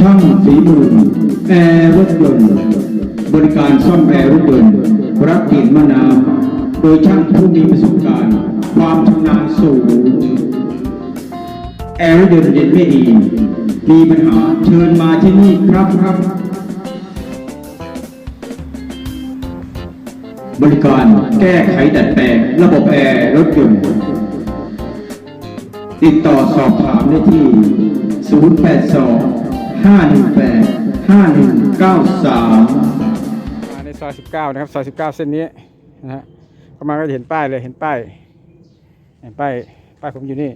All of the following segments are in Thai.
ช่างฝีมือแอร์รถยนต์บริการซ่อมแอร์รถยนต์รับกลิ่นมะนาวโดยช่างผู้มีประสบการณ์ ความชำนาญสูง แอร์รถยนต์เย็นไม่ดี มีปัญหาเชิญมาที่นี่ครับครับ บริการแก้ไขดัดแปลงระบบแอร์รถยนต์ติดต่อสอบถามได้ที่ 082 518 5193มาในซอย19นะครับ ซอย19เส้นนี้นะฮะเข้ามาก็จะเห็นป้ายเลย เห็นป้าย เห็นป้าย ป้ายผมอยู่นี่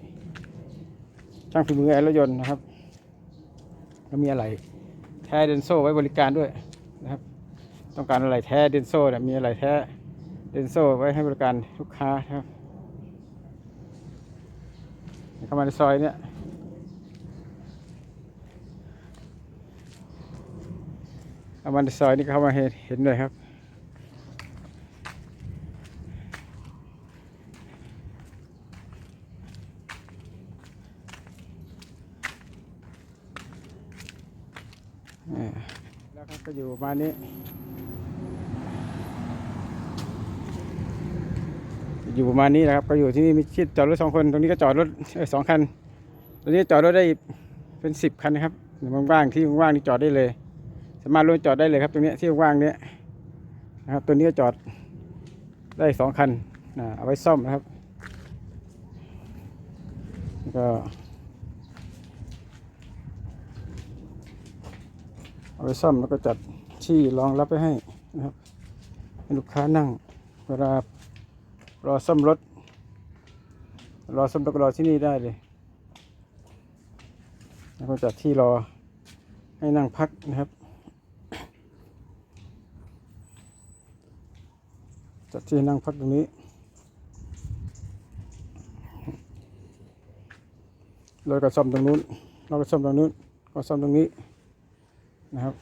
ช่างฝีมือแอร์รถยนต์นะครับ แล้วมีอะไรแท้เดนโซไว้บริการด้วยนะครับ ต้องการอะไรแท้เดนโซเนี่ยมีอะไรแท้เดนโซไว้ให้บริการลูกค้าครับ เข้ามาในซอยเนี่ย เข้ามาในซอยนี่เข้ามาเห็นเห็นเลยครับ แล้วก็อยู่ประมาณนี้อยู่ประมาณนี้นะครับ ก็อยู่ที่นี่มีที่จอดรถสองคน ตรงนี้ก็จอดรถสองคัน ตรงนี้จอดรถได้เป็นสิบคันนะครับว่างๆที่ว่างๆนี่จอดได้เลย สามารถรถจอดได้เลยครับ ตรงนี้ที่ว่างเนี้ยนะครับ ตัวนี้ก็จอดได้สองคันนะเอาไว้ซ่อมนะครับแล้วก็เอาไปซ่อมแล้วก็จัดที่รองรับไว้ให้นะครับให้ลูกค้านั่งเวลารอซ่อมรถ รอซ่อมรถก็รอที่นี่ได้เลยแล้วก็จัดที่รอให้นั่งพักนะครับ จัดที่นั่งพักตรงนี้รถก็ซ่อมตรงนู้นเราก็ซ่อมตรงนู้นก็ซ่อมตรงนี้นะครับ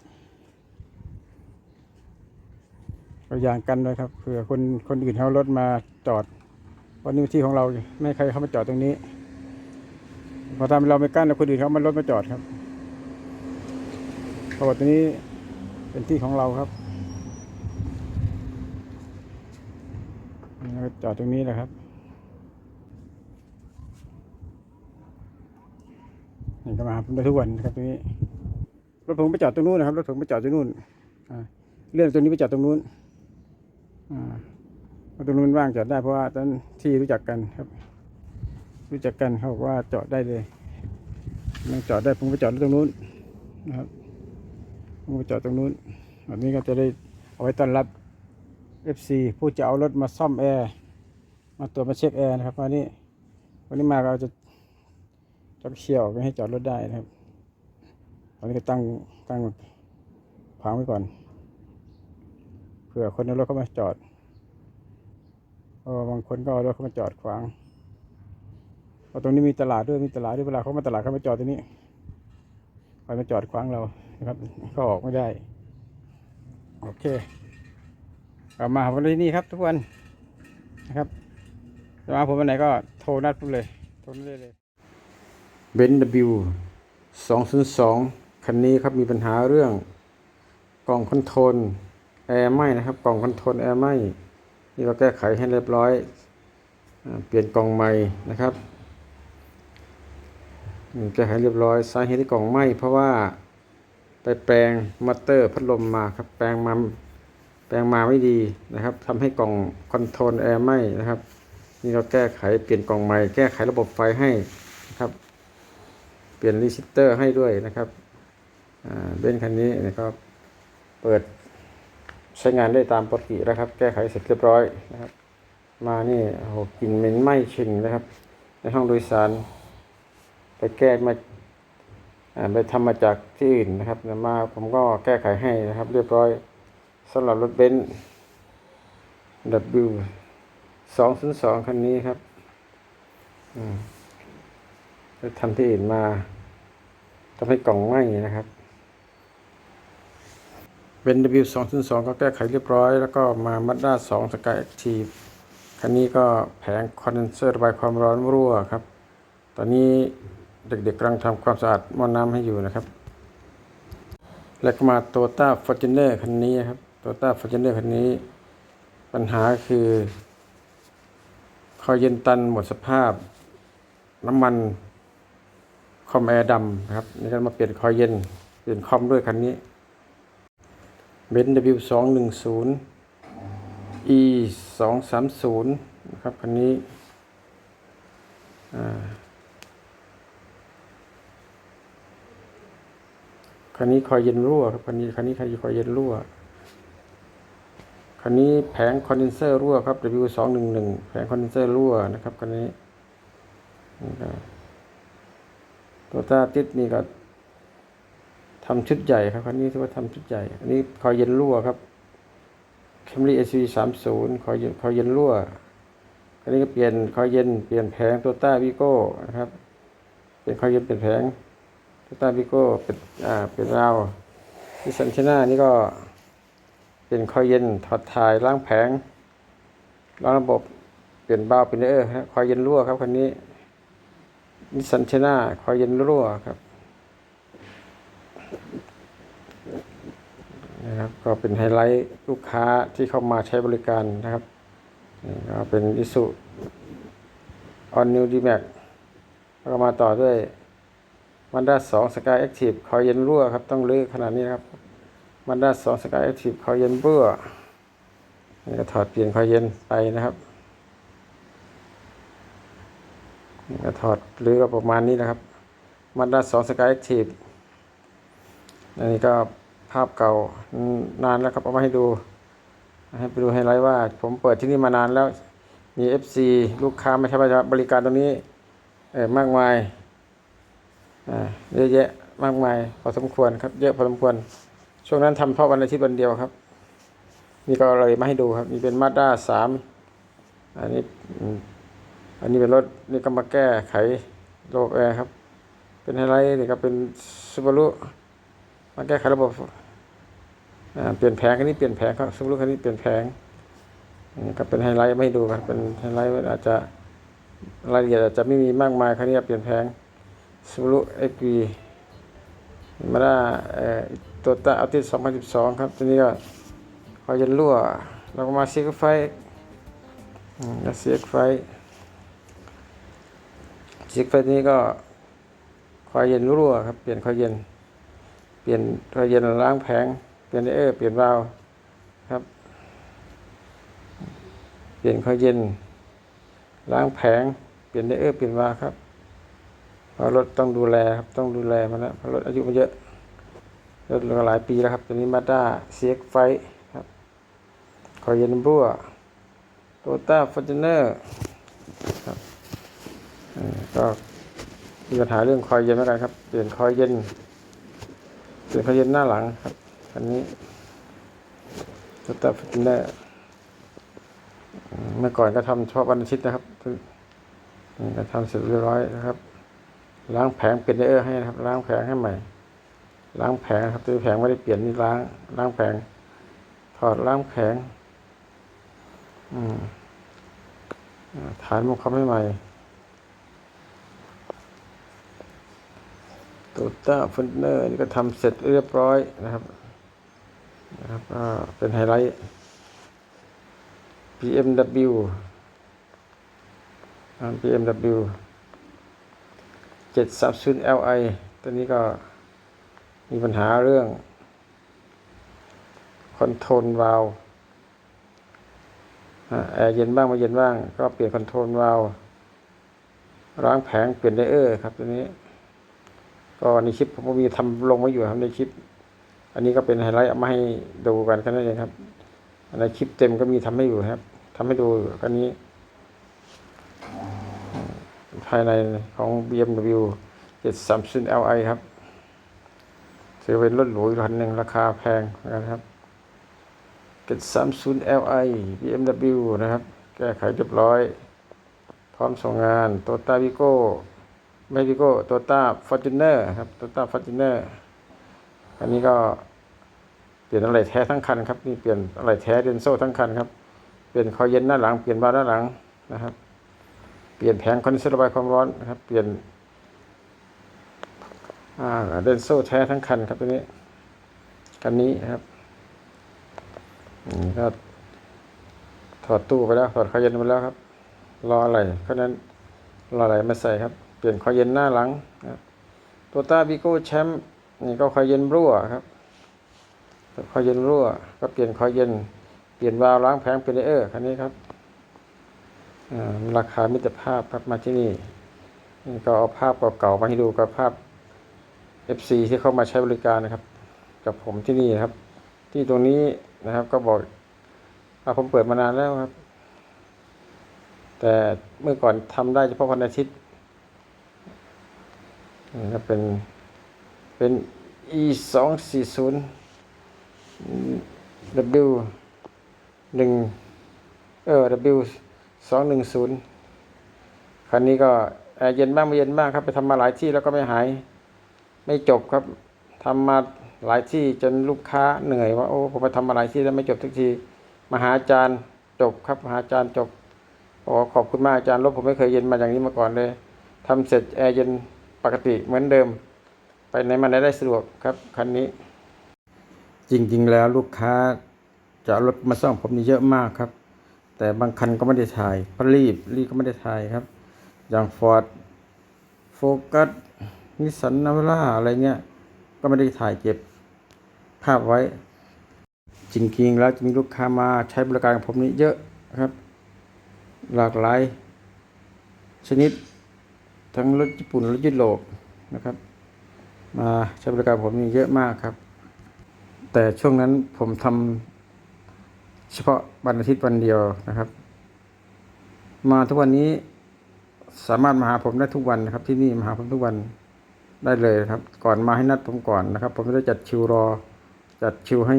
ก็อย่างกันเลยครับเผื่อคนคนอื่นเขารถมาจอดวันนี้ที่ของเราไม่ให้ใครเข้ามาจอดตรงนี้พอทำเราไม่กั้นแล้วคนอื่นเขามารถมาจอดครับเพราะว่าตรงนี้เป็นที่ของเราครับเรา จอดตรงนี้นะครับ นี่ก็มาผมได้ทุกวันนะครับตรงนี้ รถผมไปจอดตรงนู้นนะครับ รถผมไปจอดตรงนู้นเลื่อนตัวนี้ไปจอดตรงนู้นอ่าตรงนู้นว่างจอดได้เพราะว่าตอนที่รู้จักกันครับ รู้จักกันเขาบอกว่าจอดได้เลยมันจอดได้ผมไปจอดตรงนู้นนะครับผมไปจอดตรงนู้นอันนี้ก็จะได้เอาไว้ต้อนรับ FC ผู้จะเอารถมาซ่อมแอร์ มาตรวจมาเช็คแอร์นะครับวันนี้วันนี้มาเราจะจะเขี่ยวไม่ให้จอดรถได้นะครับตอนนี้ก็ตั้งตั้งขวางไว้ก่อนเผื่อคนเอารถเข้ามาจอดเพราะว่าบางคนก็เอารถเข้ามาจอดขวางเพราะตรงนี้มีตลาดด้วยมีตลาดด้วยเวลาเขามาตลาดเขามาจอดตรงนี้คอยมาจอดขวางเรานะครับก็ออกไม่ได้ โอเคกลับมาวันนี่ครับทุกวันนะครับ มาผมวันไหนก็โทรนัดผมเลย โทรนัดได้เลยเบนซ์ W 202คันนี้ครับมีปัญหาเรื่องกล่องคอนโทรลแอร์ไหมนะครับ กล่องคอนโทรลแอร์ไหมนี่เราแก้ไขให้เรียบร้อย เปลี่ยนกล่องใหม่นะครับแก้ไขเรียบร้อยสาเหตุที่กล่องไหมเพราะว่าไปแปลงมอเตอร์พัดลมมาครับ แปลงมาแปลงมาไม่ดีนะครับทำให้กล่องคอนโทรลแอร์ไหมนะครับ นี่เราแก้ไขเปลี่ยนกล่องใหม่แก้ไขระบบไฟให้นะครับ เปลี่ยนรีซิสเตอร์ให้ด้วยนะครับเบนคันนี้นะครับเปิดใช้งานได้ตามปกติแล้วครับ แก้ไขเสร็จเรียบร้อยนะครับ มานี่โอ้โหกลิ่นเหม็นไหม้ชิงนะครับ ในห้องโดยสาร ไปแก้มาไปทำมาจากที่อื่นนะครับมาผมก็แก้ไขให้นะครับ เรียบร้อยสำหรับรถเบนซ์ W สองศูนย์สองคันนี้ครับอืมไปทำที่อื่นมาทำให้กล่องไหม้นะครับเป็น W 2 0 2ก็แก้ไขเรียบร้อย แล้วก็มา Mazda 2 Sky Active คันนี้ก็แผงคอนเดนเซอร์ระบายความร้อนรั่วครับ ตอนนี้เด็กๆกำลังทำความสะอาดหม้อน้ำให้อยู่นะครับ แล้วก็มาโตต้าฟอร์จูเนอร์คันนี้ครับโตต้าฟอร์จูเนอร์คันนี้ ปัญหาคือ คอยเย็นตันหมดสภาพ น้ำมันคอมแอร์ดำนะครับนี่ก็มาเปลี่ยนคอยเย็นเปลี่ยนคอมด้วยคันนี้เบน W สองหนึ่งศูนย์ E สองสามศูนย์นะครับคันนี้คันนี้คอยเย็นรั่วครับคันนี้คันนี้คันนี้คอยเย็นรั่ว คันนี้แผงคอนเดนเซอร์รั่วครับ W สองหนึ่งหนึ่งแผงคอนเดนเซอร์รั่วนะครับคันนี้ตัวตาติดนี่ก็ทำชุดใหญ่ครับคันนี้ถือว่าทำชุดใหญ่ อันนี้คอยเย็นรั่วครับแคมรี่เอสวีสามศูนย์คอยเย็นคอยเย็นรั่วคันนี้ก็เปลี่ยนคอยเย็นเปลี่ยนแผงตัวต้าวิโก้นะครับ เปลี่ยนคอยเย็นเปลี่ยนแผงตัวต้าวิโก้เป็นอ่าเป็นราวที่สันชนานี่ก็ เป็นคอยเย็นถอดถ่ายล้างแผงล้างระบบเปลี่ยนเบาเป็นเออร์คอยเย็นรั่วครับคันนี้นิสสันชนาคอยเย็นรั่วครับนะครับก็เป็นไฮไลท์ลูกค้าที่เข้ามาใช้บริการนะครับนี่ก็เป็นอิสุออนนิวดีแม็กแล้วก็มาต่อด้วยมันด้าสองสกายแอคทีฟคอยเย็นรั่วครับ ต้องลื้อขนาดนี้นะครับ มันด้าสองสกายแอคทีฟคอยเย็นเบื่อนี่ก็ถอดเปลี่ยนคอยเย็นไปนะครับนี่ก็ถอดหรือก็ประมาณนี้นะครับมันด้าสองสกายแอคทีฟอันนี้ก็ภาพเก่านานแล้วครับเอามาให้ดู ให้ไปดูไฮไลท์ว่า ผมเปิดที่นี่มานานแล้ว มี FC ลูกค้าไม่ใช่ว่าจะบริการตรงนี้เออมากมายอ่าเยอะแยะมากมายพอสมควรครับ เยอะพอสมควร ช่วงนั้นทำเพราะวันอาทิตย์วันเดียวครับ นี่ก็เลยมาให้ดูครับ นี่เป็นมาด้าสามอันนี้อันนี้เป็นรถนี่ก็มาแก้ไขระบบแอร์ครับ เป็นไฮไลท์นี่ก็เป็นซูบารุมาแก้ไขระบบอ่าเปลี่ยนแผงคันนี้เปลี่ยนแผงครับซูบารุคันนี้เปลี่ยนแผงนี่ก็เป็นไฮไลท์มาให้ดูครับเป็นไฮไลท์อาจจะรายละเอียดอาจจะไม่มีมากมายคันนี้เปลี่ยนแผงซูบารุเอ็กวีมาด้เอ่อตัวตาอัลติส2012 ครับตัวนี้ก็คอยยันรั่วแล้วก็มาเซียกไฟอืมเซียกไฟเซียกไฟนี้ก็คอยเย็นรั่วครับเปลี่ยนคอยเย็น เปลี่ยนคอยเย็นล้างแผงเปลี่ยนเออเปลี่ยนวาล์วครับ เปลี่ยนคอยเย็น ล้างแผงเปลี่ยนเออเปลี่ยนวาล์วครับเพราะรถต้องดูแลครับต้องดูแลมันนะเพราะรถอายุมันเยอะ รถหลายปีแล้วครับ ตัวนี้มาด้าเซียกไฟครับคอยเย็นบัวโตต้าฟอร์จูเนอร์ครับก็มีปัญหาเรื่องคอยเย็นเหมือนกันครับ เปลี่ยนคอยเย็น เปลี่ยนคอยเย็นหน้าหลังครับอันนี้โตต้าฟอร์จูเนอร์เมื่อก่อนก็ทำเฉพาะวันอาทิตย์นะครับก็ทำเสร็จเรียบร้อยนะครับ ล้างแผงเปลี่ยนเออร์ให้นะครับ ล้างแผงให้ใหม่ ล้างแผงครับตัวแผงไม่ได้เปลี่ยนนี่ล้าง ล้างแผง ถอดล้างแผง อืมฐานมุกเขาให้ใหม่ตัวต้าฟันเนอร์นี่ก็ทำเสร็จเรียบร้อยนะครับนะครับก็เป็นไฮไลท์ BMW อ่า BMW 730 Li ตัวนี้ก็ มีปัญหาเรื่องคอนโทรลวาลแอร์เย็นบ้างไม่เย็นบ้าง ก็เปลี่ยนคอนโทรลวาลล้างแผงเปลี่ยนไดเออร์ครับตัวนี้ ก็ในคลิปผมก็มีทำลงไว้อยู่ครับในคลิป อันนี้ก็เป็นไฮไลท์เอามาให้ดูกันแค่นั้นเองครับในคลิปเต็มก็มีทำให้อยู่ครับทำให้ดูกันนี้ ภายในของ BMW 730 Li ครับ ถือเป็นรถหรูคันหนึ่งราคาแพงนะครับ730 Li BMW นะครับ แก้ไขเรียบร้อย พร้อมส่งงาน t o ต้าวิโก้ไม่วิโก้โตต้าฟอร์จูเนอร์ครับโตต้าฟอร์จูเนอร์อันนี้ก็เปลี่ยนอะไรแท้ทั้งคันครับนี่เปลี่ยนอะไรแท้เดนโซ่ทั้งคันครับ เปลี่ยนคอยเย็นหน้าหลังเปลี่ยนบาร์ด้าหลังนะครับ เปลี่ยนแผงคอนเดนเซอร์ระบายความร้อนนะครับ เปลี่ยน อ่าเดนโซ่แท้ทั้งคันครับตัวนี้ คันนี้ครับอืมก็ถอดตู้ไปแล้วถอดคอยเย็นไปแล้วครับ รออะไรเพราะนั้นรออะไรมาใส่ครับ เปลี่ยนคอยเย็นหน้าหลังครับตัวต้าบิโก้แชมป์นี่ก็คอยเย็นรั่วครับคอยเย็นรั่ว ก็เปลี่ยนคอยเย็น เปลี่ยนวาล์วล้างแผงเปลี่ยนเออร์คันนี้ครับราคามิตรภาพครับมาที่นี่นี่ก็เอาภาพเก่าๆมาให้ดูกับภาพ FC ที่เข้ามาใช้บริการนะครับ กับผมที่นี่นะครับ ที่ตรงนี้นะครับก็บอกว่าผมเปิดมานานแล้วครับ แต่เมื่อก่อนทำได้เฉพาะวันอาทิตย์นี่เป็นเป็น e สองสี่ศูนย์ w หนึ่งเออ w สองหนึ่งศูนย์คันนี้ก็แอร์เย็นบ้างไม่เย็นบ้างครับ ไปทำมาหลายที่แล้วก็ไม่หาย ไม่จบครับทำมาหลายที่จนลูกค้าเหนื่อยว่าโอ้ผมไปทำมาหลายที่แล้วไม่จบทุกทีมหาอาจารย์จบครับมหาอาจารย์จบโอ้ขอบคุณมากอาจารย์รถผมไม่เคยเย็นมาอย่างนี้มาก่อนเลยทำเสร็จแอร์เย็นปกติเหมือนเดิม ไปไหนมาไหนได้สะดวกครับคันนี้ จริง ๆ แล้วลูกค้าจะรถมาซ่อมผมนี่เยอะมากครับ แต่บางคันก็ไม่ได้ถ่ายเพราะรีบรีบก็ไม่ได้ถ่ายครับ อย่างฟอร์ดโฟกัส นิสสันนาวร่าอะไรเงี้ย ก็ไม่ได้ถ่ายเก็บภาพไว้ จริงๆแล้วจะมีลูกค้ามาใช้บริการกับผมนี่เยอะครับ หลากหลาย ชนิดทั้งรถญี่ปุ่นรถยุโรปนะครับ มาใช้บริการผมนี่เยอะมากครับ แต่ช่วงนั้นผมทำเฉพาะวันอาทิตย์วันเดียวนะครับ มาทุกวันนี้สามารถมาหาผมได้ทุกวันนะครับ ที่นี่มาหาผมทุกวัน ได้เลยครับ ก่อนมาให้นัดผมก่อนนะครับ ผมจะจัดคิวรอ จัดคิวให้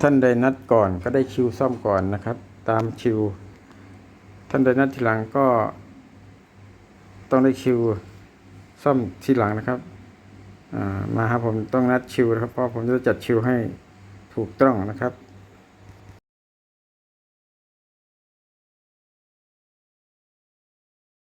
ท่านใดนัดก่อนก็ได้คิวซ่อมก่อนนะครับ ตามคิว ท่านใดนัดทีหลังก็ ต้องได้คิวซ่อมทีหลังนะครับามาครับผมต้องนัดคิวนะครับเพราะผมจะจัดคิวให้ถูกต้องนะครับ